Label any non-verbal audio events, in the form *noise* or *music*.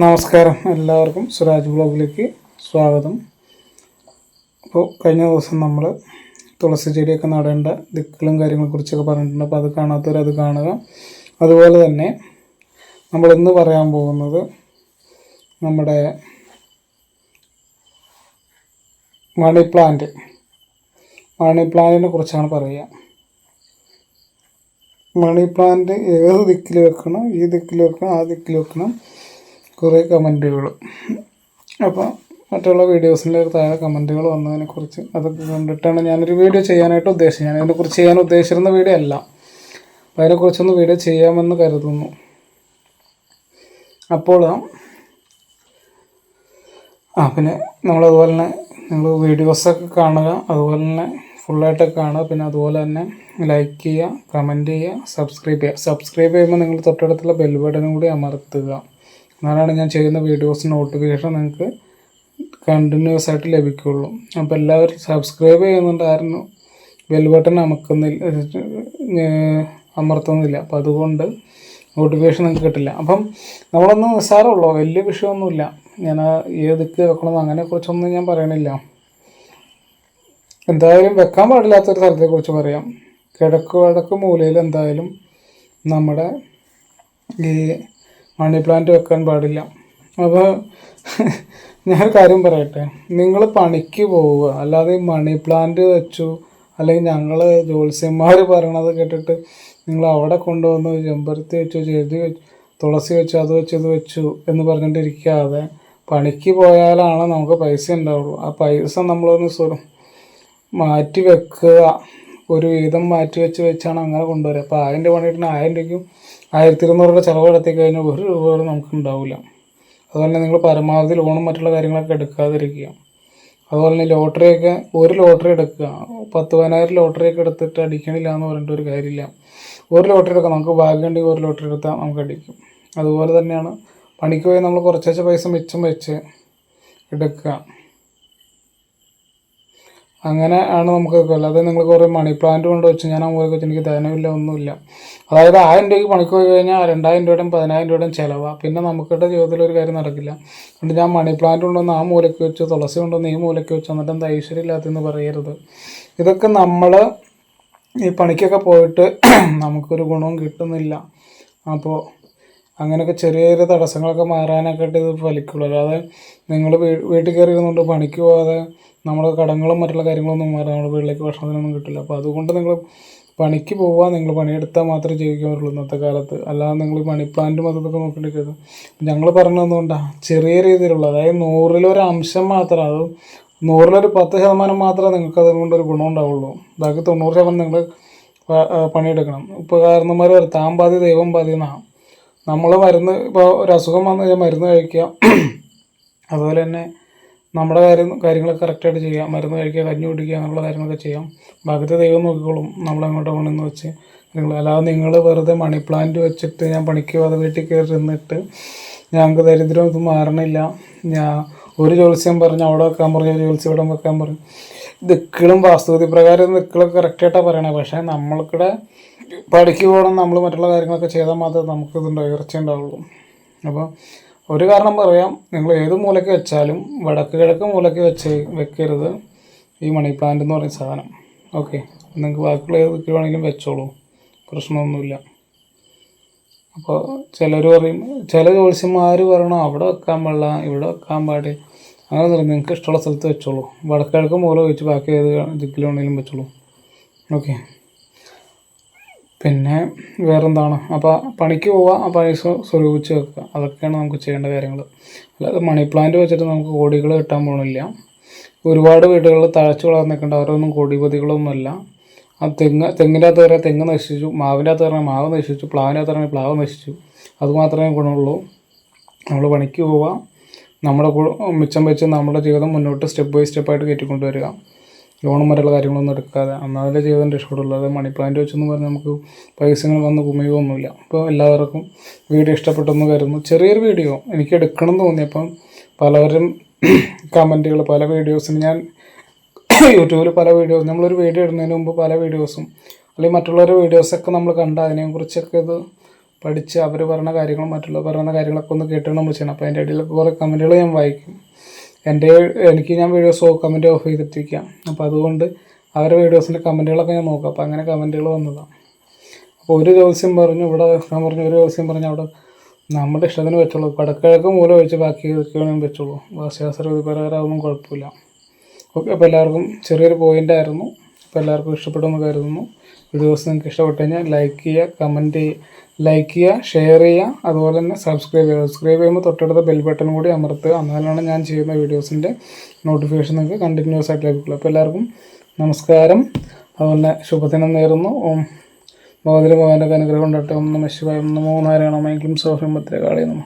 നമസ്കാരം എല്ലാവർക്കും സുരാജ് ബ്ലോഗിലേക്ക് സ്വാഗതം. അപ്പോൾ കഴിഞ്ഞ ദിവസം നമ്മൾ തുളസി ചെടിയൊക്കെ നടേണ്ട ദിക്കുകളും കാര്യങ്ങളെക്കുറിച്ചൊക്കെ പറഞ്ഞിട്ടുണ്ട്. അപ്പോൾ അത് കാണാത്തവർ അത് കാണുക. അതുപോലെ തന്നെ നമ്മൾ ഇന്ന് പറയാൻ പോകുന്നത് നമ്മുടെ മണി പ്ലാന്റ്. മണി പ്ലാന്റിനെ കുറിച്ചാണ് പറയുക. മണി പ്ലാന്റ് ഏത് ദിക്കിൽ വെക്കണം ഈ ദിക്കിൽ വെക്കണം ആ ദിക്കിൽ വെക്കണം കുറേ കമന്റുകൾ അപ്പോൾ മറ്റുള്ള വീഡിയോസിന്റെ താഴെ കമന്റുകൾ വന്നതിനെക്കുറിച്ച് അതൊക്കെ കണ്ടിട്ടാണ് ഞാനൊരു വീഡിയോ ചെയ്യാനായിട്ട് ഉദ്ദേശിച്ചത്. ഞാൻ അതിനെക്കുറിച്ച് ചെയ്യാൻ ഉദ്ദേശിച്ചിരുന്ന വീഡിയോ അല്ല. അപ്പോൾ അതിനെക്കുറിച്ചൊന്ന് വീഡിയോ ചെയ്യാമെന്ന് കരുതുന്നു. അപ്പോൾ ആ പിന്നെ നമ്മളതുപോലെ തന്നെ നിങ്ങൾ വീഡിയോസൊക്കെ കാണുക. അതുപോലെ തന്നെ ഫുള്ളായിട്ടൊക്കെ കാണുക. പിന്നെ അതുപോലെ തന്നെ ലൈക്ക് ചെയ്യുക കമന്റ് ചെയ്യുക സബ്സ്ക്രൈബ് ചെയ്യുക. സബ്സ്ക്രൈബ് ചെയ്യുമ്പോൾ നിങ്ങൾ തൊട്ടടുത്തുള്ള ബെൽ ബട്ടനും കൂടി അമർത്തുക. എന്നാലാണ് ഞാൻ ചെയ്യുന്ന വീഡിയോസ് നോട്ടിഫിക്കേഷൻ നിങ്ങൾക്ക് കണ്ടിന്യൂസ് ആയിട്ട് ലഭിക്കുള്ളൂ. അപ്പോൾ എല്ലാവരും സബ്സ്ക്രൈബ് ചെയ്യുന്നുണ്ട് ആരും ബെൽ ബട്ടൺ അമക്കുന്നില്ല അമർത്തുന്നില്ല. അപ്പോൾ അതുകൊണ്ട് നോട്ടിഫിക്കേഷൻ നിങ്ങൾക്ക് കിട്ടില്ല. അപ്പം നമ്മളൊന്നും നിസ്സാരമുള്ളൂ വലിയ വിഷയമൊന്നുമില്ല. ഞാൻ ഏതൊക്കെ വെക്കണമെന്ന് അങ്ങനെ കുറിച്ചൊന്നും ഞാൻ പറയണില്ല. എന്തായാലും വെക്കാൻ പാടില്ലാത്തൊരു സ്ഥലത്തെക്കുറിച്ച് പറയാം. കിഴക്ക് വടക്ക് മൂലയിൽ എന്തായാലും നമ്മുടെ ഈ മണി പ്ലാന്റ് വെക്കാൻ പാടില്ല. അപ്പോൾ ഞാൻ കാര്യം പറയട്ടെ. നിങ്ങൾ പണിക്ക് പോവുക. അല്ലാതെ മണി പ്ലാന്റ് വെച്ചു അല്ലെങ്കിൽ ഞങ്ങൾ ജ്യോത്സ്യന്മാർ പറയണത് കേട്ടിട്ട് നിങ്ങൾ അവിടെ കൊണ്ടുവന്ന് ചെമ്പരത്തി വെച്ചു ചെടി വെച്ചു തുളസി വെച്ചു അത് വെച്ചു ഇത് വെച്ചു എന്ന് പറഞ്ഞിട്ടിരിക്കാതെ പണിക്ക് പോയാലാണ് നമുക്ക് പൈസ ഉണ്ടാവുള്ളൂ. ആ പൈസ നമ്മളൊന്ന് സ്വരം മാറ്റി വെക്കുക. ഒരു വീതം മാറ്റി വെച്ച് വെച്ചാണ് അങ്ങനെ കൊണ്ടുവരിക അപ്പോൾ ആയിരം രൂപ പണിയിട്ടിന് ആയിരം രൂപയ്ക്കും ആയിരത്തി ഇരുന്നൂറ് രൂപ ചിലവ് നടത്തി കഴിഞ്ഞാൽ ഒരു രൂപ പോലും നമുക്ക് ഉണ്ടാവില്ല അതുപോലെ നിങ്ങൾ പരമാവധി ലോണും മറ്റുള്ള കാര്യങ്ങളൊക്കെ എടുക്കാതിരിക്കുക. അതുപോലെ തന്നെ ലോട്ടറിയൊക്കെ ഒരു ലോട്ടറി എടുക്കുക. പത്ത് പതിനായിരം ലോട്ടറിയൊക്കെ എടുത്തിട്ട് അടിക്കണില്ല എന്ന് പറഞ്ഞിട്ട് ഒരു കാര്യമില്ല. ഒരു ലോട്ടറി എടുക്കാം. നമുക്ക് ഭാഗ്യമുണ്ടെങ്കിൽ ഒരു ലോട്ടറി എടുത്താൽ നമുക്ക് അടിക്കും. അതുപോലെ തന്നെയാണ് പണിക്ക് പോയി നമ്മൾ കുറച്ചേച്ച പൈസ മിച്ചം വെച്ച് എടുക്കുക. അങ്ങനെ ആണ് നമുക്ക് അല്ലാതെ നിങ്ങൾ കുറേ മണി പ്ലാന്റ് കൊണ്ട് വെച്ച് ഞാൻ അങ്ങോട്ട് വെച്ച് എനിക്ക് ധനമില്ല ഒന്നുമില്ല. അതായത് ആയിരം രൂപയ്ക്ക് പണിക്ക് പോയി കഴിഞ്ഞാൽ രണ്ടായിരം രൂപയുടെയും പതിനായിരം രൂപയുടെയും ചിലവാണ് പിന്നെ നമുക്കിട്ട് ജീവിതത്തിൽ ഒരു കാര്യം നടക്കില്ല. അതുകൊണ്ട് ഞാൻ മണി പ്ലാന്റ് കൊണ്ടുവന്ന് ആ മൂലയ്ക്ക് വെച്ച് തുളസി കൊണ്ടുവന്ന് ഈ മൂലയ്ക്ക് വെച്ച് എന്നിട്ട് എന്താ ഐശ്വര്യമില്ലാത്തതെന്ന് പറയരുത്. ഇതൊക്കെ നമ്മൾ ഈ പണിക്കൊക്കെ പോയിട്ട് *clears throat* നമുക്കൊരു ഗുണവും കിട്ടുന്നില്ല. അപ്പോൾ അങ്ങനെയൊക്കെ ചെറിയ ചെറിയ തടസ്സങ്ങളൊക്കെ മാറാനൊക്കെ ആയിട്ട് ഇത് ഫലിക്കുള്ളൂ അല്ലാതെ നിങ്ങൾ വീട്ടിൽ കയറി ഇരുന്നുകൊണ്ട് പണിക്ക് പോകാതെ നമ്മുടെ കടങ്ങളും മറ്റുള്ള കാര്യങ്ങളൊന്നും മാറാതെ നമ്മുടെ വീട്ടിലേക്ക് ഭക്ഷണത്തിനൊന്നും കിട്ടില്ല. അപ്പോൾ അതുകൊണ്ട് നിങ്ങൾ പണിക്ക് പോവുക നിങ്ങൾ പണിയെടുത്താൽ മാത്രമേ ജീവിക്കാൻ പറ്റുള്ളൂ ഇന്നത്തെ കാലത്ത്. അല്ലാതെ നിങ്ങൾ മണി പ്ലാന്റും അതൊക്കെ നോക്കേണ്ടിരിക്കുന്നത് ഞങ്ങൾ പറഞ്ഞതുകൊണ്ടാണ് ചെറിയ രീതിയിലുള്ള അതായത് നൂറിലൊരു അംശം മാത്രം അത് നൂറിലൊരു പത്ത് ശതമാനം മാത്രമേ നിങ്ങൾക്ക് അതുകൊണ്ട് ഒരു ഗുണം ഉണ്ടാവുള്ളൂ. ബാക്കി തൊണ്ണൂറ് ശതമാനം നിങ്ങൾ പണിയെടുക്കണം. ഇപ്പോൾ കാരണന്മാർ പറയും താൻ ദൈവം പാതി എന്നാണ് നമ്മൾ മരുന്ന് ഇപ്പോൾ ഒരു അസുഖം വന്നു കഴിഞ്ഞാൽ മരുന്ന് കഴിക്കുക അതുപോലെ തന്നെ നമ്മുടെ കാര്യം കാര്യങ്ങളൊക്കെ കറക്റ്റായിട്ട് ചെയ്യാം. മരുന്ന് കഴിക്കുക കഞ്ഞി കുടിക്കുക അങ്ങനെയുള്ള കാര്യങ്ങളൊക്കെ ചെയ്യാം. ഭാഗ്യത്തെ ദൈവം നോക്കിക്കോളും. നമ്മളെങ്ങോട്ട് പോകണമെന്ന് വെച്ച് നിങ്ങൾ അല്ലാതെ നിങ്ങൾ വെറുതെ മണി പ്ലാന്റ് വെച്ചിട്ട് ഞാൻ പണിക്ക് പോകാതെ വീട്ടിൽ കയറി നിന്നിട്ട് ഞങ്ങൾക്ക് ദരിദ്രം ഇത് മാറണില്ല. ഞാൻ ഒരു ജോത്സ്യം പറഞ്ഞു അവിടെ വെക്കാൻ പറഞ്ഞു ഒരു ജോത്സ്യം ഇവിടെ വെക്കാൻ പറഞ്ഞു. ദിക്കുകളും വാസ്തുവിധി പ്രകാരം ദിക്കുകളൊക്കെ കറക്റ്റായിട്ടാണ് പറയണേ. പക്ഷേ നമ്മൾക്കിടെ പഠിക്കു പോകണം നമ്മൾ മറ്റുള്ള കാര്യങ്ങളൊക്കെ ചെയ്താൽ മാത്രമേ നമുക്ക് ഇതുണ്ട് ഉയർച്ച ഉണ്ടാവുള്ളൂ. അപ്പോൾ ഒരു കാരണം പറയാം നിങ്ങൾ ഏത് മൂലയ്ക്ക് വെച്ചാലും വടക്ക് കിഴക്ക് മൂലയ്ക്ക് വെച്ച് വെക്കരുത് ഈ മണി പ്ലാന്റ് എന്ന് പറയുന്ന സാധനം. ഓക്കെ നിങ്ങൾക്ക് ബാക്കിയുള്ള ഏത് ദിക്കിൽ വേണമെങ്കിലും വെച്ചോളൂ. പ്രശ്നമൊന്നുമില്ല. അപ്പോൾ ചിലർ പറയും ചില ജ്യോത്സ്യന്മാർ പറയണം അവിടെ വെക്കാൻ പാടില്ല ഇവിടെ വെക്കാൻ പാടില്ല. അങ്ങനെ തരും. നിങ്ങൾക്ക് ഇഷ്ടമുള്ള സ്ഥലത്ത് വെച്ചോളൂ. വടക്കിഴക്ക് മൂല വെച്ച് ബാക്കി ഏത് ദിക്കിലാണെങ്കിലും വെച്ചോളൂ. ഓക്കെ. പിന്നെ വേറെന്താണ്? അപ്പോൾ പണിക്ക് പോവുക ആ പൈസ സ്വരൂപിച്ച് വെക്കുക അതൊക്കെയാണ് നമുക്ക് ചെയ്യേണ്ട കാര്യങ്ങൾ അല്ലാതെ മണി പ്ലാന്റ് വെച്ചിട്ട് നമുക്ക് കോടികൾ കിട്ടാൻ പോകണില്ല ഒരുപാട് വീടുകളിൽ തഴച്ചു വളർന്നിട്ടുണ്ട് അവരൊന്നും കോടിപതികളൊന്നുമല്ല. ആ തെങ്ങ് തെങ്ങിന്റെ അകത്ത് വരെ തെങ്ങ് നശിച്ചു മാവിന്റെ അകത്ത് വരെ മാവ് നശിച്ചു പ്ലാവിന്റെ അകത്ത് പറഞ്ഞാൽ പ്ലാവ് നശിച്ചു. അതുമാത്രമേ ഗുണമുള്ളൂ. നമ്മൾ പണിക്ക് പോവുക നമ്മുടെ മിച്ചം വെച്ച് നമ്മുടെ ജീവിതം മുന്നോട്ട് സ്റ്റെപ്പ് ബൈ സ്റ്റെപ്പായിട്ട് കയറ്റിക്കൊണ്ടുവരിക ലോണും മറ്റുള്ള കാര്യങ്ങളൊന്നും എടുക്കാതെ. എന്നാലേ ജീവിതം രക്ഷപ്പെടുള്ളൂ അത് മണി പ്ലാന്റ് വെച്ചെന്ന് പറഞ്ഞാൽ നമുക്ക് പൈസകൾ വന്ന് കുമിയൊന്നുമില്ല അപ്പോൾ എല്ലാവർക്കും വീഡിയോ ഇഷ്ടപ്പെട്ടെന്ന് കരുതുന്നു. ചെറിയൊരു വീഡിയോ എനിക്ക് എടുക്കണം എന്ന് തോന്നിയപ്പം പലവരും *clears throat* കമന്റുകൾ പല വീഡിയോസിന് ഞാൻ *clears throat* യൂട്യൂബിൽ പല വീഡിയോസ് നമ്മളൊരു വീഡിയോ ഇടുന്നതിന് മുമ്പ് പല വീഡിയോസും അല്ലെങ്കിൽ മറ്റുള്ളവരുടെ വീഡിയോസൊക്കെ നമ്മൾ കണ്ട് അതിനെക്കുറിച്ചൊക്കെ ഇത് പഠിച്ച് അവർ പറഞ്ഞ കാര്യങ്ങളും മറ്റുള്ളവർ പറയുന്ന കാര്യങ്ങളൊക്കെ ഒന്ന് കേട്ടാണ് നമ്മൾ ചെയ്യണം. അപ്പോൾ അതിന്റെ ഇടയിലൊക്കെ കുറേ കമന്റുകൾ ഞാൻ വായിക്കും. എന്റെ എനിക്ക് ഞാൻ വീഡിയോസ് കമന്റ് ഓഫ് ചെയ്തിട്ടിരിക്കാം. അപ്പോൾ അതുകൊണ്ട് അവരുടെ വീഡിയോസിന്റെ കമന്റുകളൊക്കെ ഞാൻ നോക്കാം. അപ്പോൾ അങ്ങനെ കമന്റുകൾ വന്നതാണ്. അപ്പോൾ ഒരു ദിവസം പറഞ്ഞു ഇവിടെ ഞാൻ പറഞ്ഞു ഒരു ദിവസം പറഞ്ഞു അവിടെ നമ്മുടെ ഇഷ്ടത്തിന് വെച്ചുള്ളൂ പടക്കിഴക്ക് മൂലം ഒഴിച്ച് ബാക്കി ഇതൊക്കെയാണ് വെച്ചുള്ളൂ ഭാഷാശ്രവതി പ്രകാരമൊന്നും കുഴപ്പമില്ല. ഓക്കെ അപ്പോൾ എല്ലാവർക്കും ചെറിയൊരു പോയിന്റ് ആയിരുന്നു. അപ്പോൾ എല്ലാവർക്കും ഇഷ്ടപ്പെടുമെന്ന് കരുതുന്നു. വീഡിയോസ് നിങ്ങൾക്ക് ഇഷ്ടപ്പെട്ടു കഴിഞ്ഞാൽ ലൈക്ക് ചെയ്യുക കമന്റ് ചെയ്യുക ലൈക്ക് ചെയ്യുക ഷെയർ ചെയ്യുക. അതുപോലെ തന്നെ സബ്സ്ക്രൈബ് ചെയ്യുക. സബ്സ്ക്രൈബ് ചെയ്യുമ്പോൾ തൊട്ടടുത്ത ബെൽ ബട്ടൺ കൂടി അമർത്തുക. എന്നാലാണ് ഞാൻ ചെയ്യുന്ന വീഡിയോസിന്റെ നോട്ടിഫിക്കേഷൻ നിങ്ങൾക്ക് കണ്ടിന്യൂസ് ആയിട്ട് ലഭിക്കുള്ളൂ. അപ്പോൾ എല്ലാവർക്കും നമസ്കാരം. അതുപോലെ ശുഭദിനം നേരുന്നു. ഓം. ഭഗവതി ഭഗവാനൊക്കെ അനുഗ്രഹം ഉണ്ടാകട്ടെ ഒന്ന് നമ ശിവായ. ഒന്ന് മൂന്നാരാണോ നാരായണ. മൈക്ലിം സോഫ്യം ഭദ്രകാളി നമ.